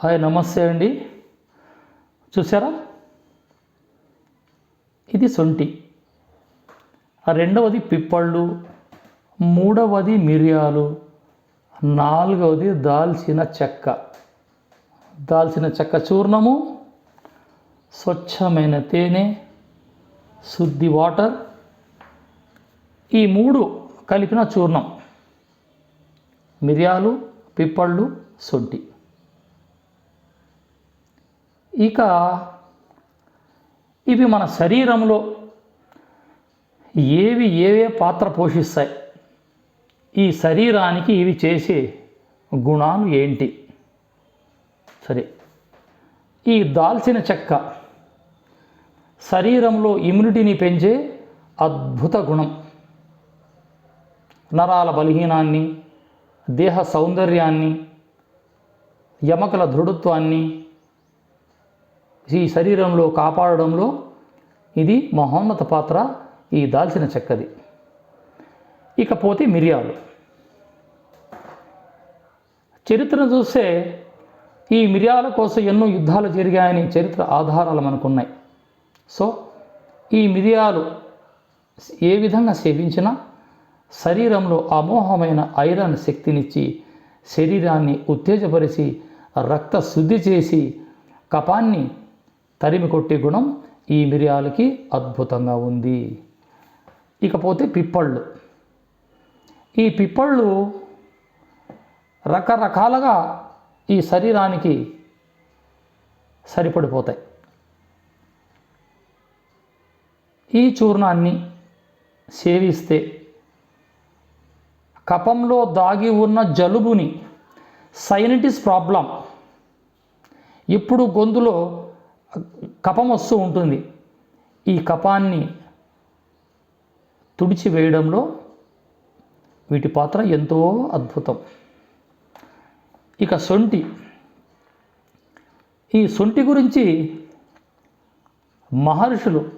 Hi నమస్తే అండి. చూసారా ఇది సొంటి. రెండవది పిప్పళ్ళు మూడవది మిరియాలు నాలుగవది దాల్చిన చెక్క. దాల్చిన చెక్క చూర్ణము స్వచ్ఛమైన తేనె శుద్ధి వాటర్ ఈ మూడు కలిపిన చూర్ణం. మిరియాలు పిప్పళ్ళు సొంటి. ఇక ఇవి మన శరీరంలో ఏవి ఏవే పాత్ర పోషిస్తాయి? ఈ శరీరానికి ఇవి చేసే గుణాలు ఏంటి? సరే ఈ దాల్చిన చెక్క శరీరంలో ఇమ్యూనిటీని పెంచే అద్భుత గుణం. నరాల బలహీనాన్ని దేహ సౌందర్యాన్ని ఎమకల దృఢత్వాన్ని ఈ శరీరంలో కాపాడడంలో ఇది మహోన్నత పాత్ర ఈ దాల్చిన చెక్కది. ఇకపోతే మిరియాలు. చరిత్రను చూస్తే ఈ మిరియాల కోసం ఎన్నో యుద్ధాలు జరిగాయని చరిత్ర ఆధారాలు మనకున్నాయి. సో ఈ మిరియాలు ఏ విధంగా సేవించినా శరీరంలో అమోహమైన ఐరన్ శక్తినిచ్చి శరీరాన్ని ఉత్తేజపరిచి రక్త శుద్ధి చేసి కపాన్ని తరిమి కొట్టే గుణం ఈ మిరియాలకి అద్భుతంగా ఉంది. ఇకపోతే పిప్పళ్ళు. ఈ పిప్పళ్ళు రకరకాలుగా ఈ శరీరానికి సరిపడిపోతాయి. ఈ చూర్ణాన్ని సేవిస్తే కపంలో దాగి ఉన్న జలుబుని సైనటిస్ ప్రాబ్లం ఇప్పుడు గొంతులో కపం వస్తూ ఉంటుంది. ఈ కపాన్ని తుడిచివేయడంలో వీటి పాత్ర ఎంతో అద్భుతం. ఇక సొంటి. ఈ సొంటి గురించి మహర్షులు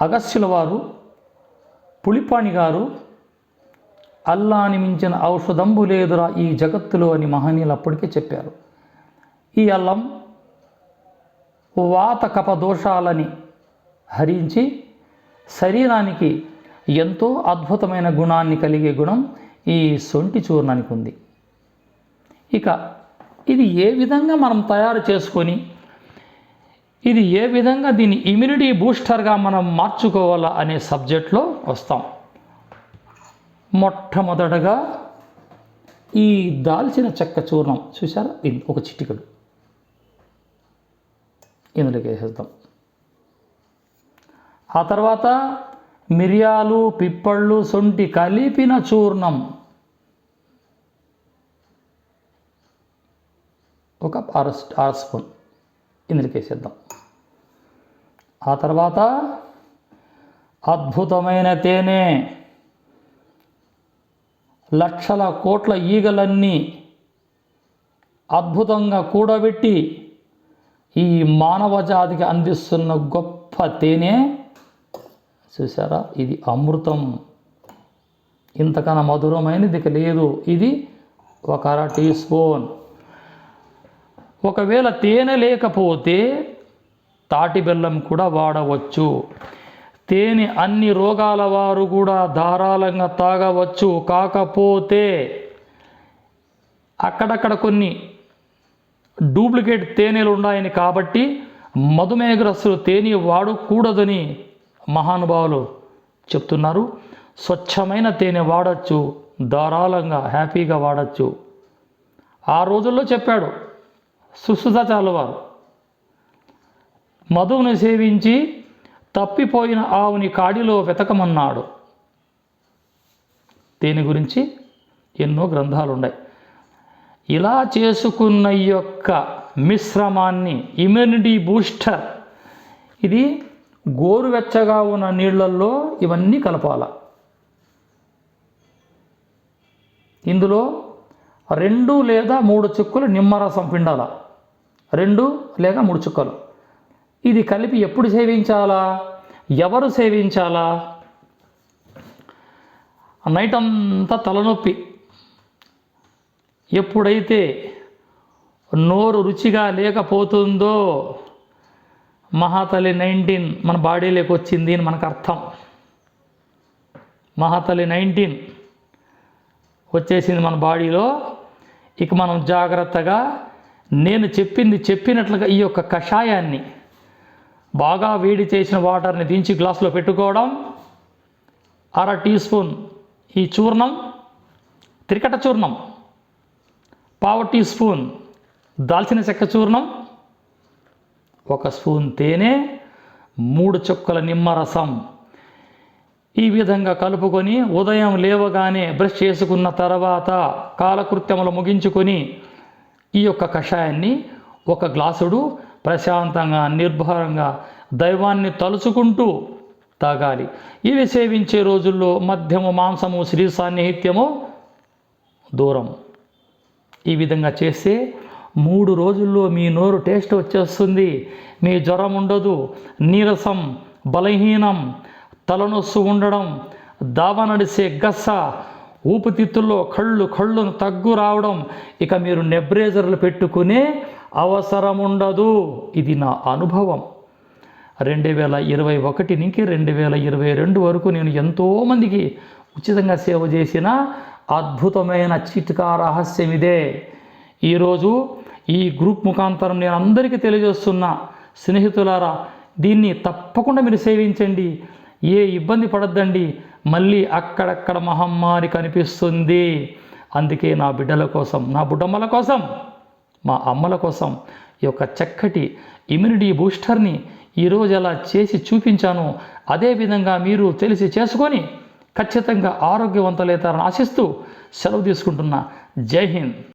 అగస్యుల వారు పులిపాణి గారు అల్లాని మించిన ఔషధంబు లేదురా ఈ జగత్తులో అని మహనీయులు అప్పటికే చెప్పారు. ఈ అల్లం వాత కప దోషాలని హరించి శరీరానికి ఎంతో అద్భుతమైన గుణాన్ని కలిగే గుణం ఈ సొంటి చూర్ణానికి ఉంది. ఇక ఇది ఏ విధంగా మనం తయారు చేసుకొని ఇది ఏ విధంగా దీన్ని ఇమ్యూనిటీ బూస్టర్గా మనం మార్చుకోవాలా అనే సబ్జెక్ట్లో వస్తాం. మొట్టమొదటగా ఈ దాల్చిన చెక్క చూర్ణం చూసారా ఇది ఒక చిటికడు. ఇందులోకి వేసేద్దాం. ఆ తర్వాత మిరియాలు పిప్పళ్ళు సొంటి కలిపిన చూర్ణం. ఒక అర అర స్పూన్ ఇందులోకి వేసేద్దాం. ఆ తర్వాత అద్భుతమైన తేనె లక్షల కోట్ల ఈగలన్నీ అద్భుతంగా కూడబెట్టి ఈ మానవ జాతికి అందిస్తున్న గొప్ప తేనె చూసారా ఇది అమృతం. ఇంతకన్నా మధురమైనది ఇక లేదు. ఇది ఒక అర టీ స్పూన్. ఒకవేళ తేనె లేకపోతే తాటి బెల్లం కూడా వాడవచ్చు. తేనె అన్ని రోగాల వారు కూడా ధారాళంగా తాగవచ్చు. కాకపోతే అక్కడక్కడ కొన్ని డూప్లికేట్ తేనెలు ఉన్నాయని కాబట్టి మధుమేహగ్రస్తులు తేనె వాడకూడదని మహానుభావులు చెప్తున్నారు. స్వచ్ఛమైన తేనె వాడచ్చు ధారాళంగా హ్యాపీగా వాడచ్చు. ఆ రోజుల్లో చెప్పాడు సుశ్రుతాచార్యుల వారు మధువును సేవించి తప్పిపోయిన ఆవుని కాడిలో వెతకమన్నాడు. దీని గురించి ఎన్నో గ్రంథాలు ఉన్నాయి ఇలా చేసుకున్న యొక్క మిశ్రమాన్ని ఇమ్యూనిటీ బూస్టర్ ఇది గోరువెచ్చగా ఉన్న నీళ్ళల్లో ఇవన్నీ కలపాల. ఇందులో రెండు లేదా మూడు చుక్కలు నిమ్మరసం పిండాల. రెండు లేక మూడు చుక్కలు. ఇది కలిపి ఎప్పుడు సేవించాలా? ఎవరు సేవించాలా? నైట్ అంతా తలనొప్పి. ఎప్పుడైతే నోరు రుచిగా లేకపోతుందో మహాతలి నైన్టీన్ మన బాడీలోకి వచ్చింది అని మనకు అర్థం. మహాతలి నైన్టీన్ వచ్చేసింది మన బాడీలో. ఇక మనం జాగ్రత్తగా నేను చెప్పింది చెప్పినట్లుగా ఈ యొక్క కషాయాన్ని బాగా వేడి చేసిన వాటర్ని దించి గ్లాసులో పెట్టుకోవడం అర టీ స్పూన్ ఈ చూర్ణం త్రికట చూర్ణం పావు టీ స్పూన్ దాల్చిన చెక్క చూర్ణం ఒక స్పూన్ తేనె మూడు చుక్కల నిమ్మరసం ఈ విధంగా కలుపుకొని ఉదయం లేవగానే బ్రష్ చేసుకున్న తర్వాత కాలకృత్యములు ముగించుకొని ఈ యొక్క కషాయాన్ని ఒక గ్లాసుడు ప్రశాంతంగా నిర్భరంగా దైవాన్ని తలుచుకుంటూ తాగాలి. ఇవి సేవించే రోజుల్లో మద్యము మాంసము శ్రీ సాన్నిహిత్యము దూరం. ఈ విధంగా చేస్తే మూడు రోజుల్లో మీ నోరు టేస్ట్ వచ్చేస్తుంది. మీ జ్వరం ఉండదు. నీరసం బలహీనం తలనొస్సు ఉండడం దావ నడిసే గస్స ఊపితిత్తుల్లో కళ్ళు కళ్ళును తగ్గు రావడం ఇక మీరు నెబ్రేజర్లు పెట్టుకునే అవసరం ఉండదు. ఇది నా అనుభవం. రెండు వేల ఇరవై ఒకటి నుంచి రెండు వేల ఇరవై రెండు వరకు నేను ఎంతోమందికి ఉచితంగా సేవ చేసిన అద్భుతమైన చిట్కా రహస్యం ఇదే. ఈరోజు ఈ గ్రూప్ ముఖాంతరం నేను అందరికీ తెలియజేస్తున్నా స్నేహితులారా దీన్ని తప్పకుండా మీరు సేవించండి. ఏ ఇబ్బంది పడద్దండి. మళ్ళీ అక్కడక్కడ మహమ్మారి కనిపిస్తుంది. అందుకే నా బిడ్డల కోసం నా బుడ్డమ్మల కోసం మా అమ్మల కోసం ఈ యొక్క చక్కటి ఇమ్యూనిటీ బూస్టర్ని ఈరోజు ఎలా చేసి చూపించాను. అదేవిధంగా మీరు తెలిసి చేసుకొని ఖచ్చితంగా ఆరోగ్యవంతులవుతారని ఆశిస్తూ సెలవు తీసుకుంటున్నా జై హింద్.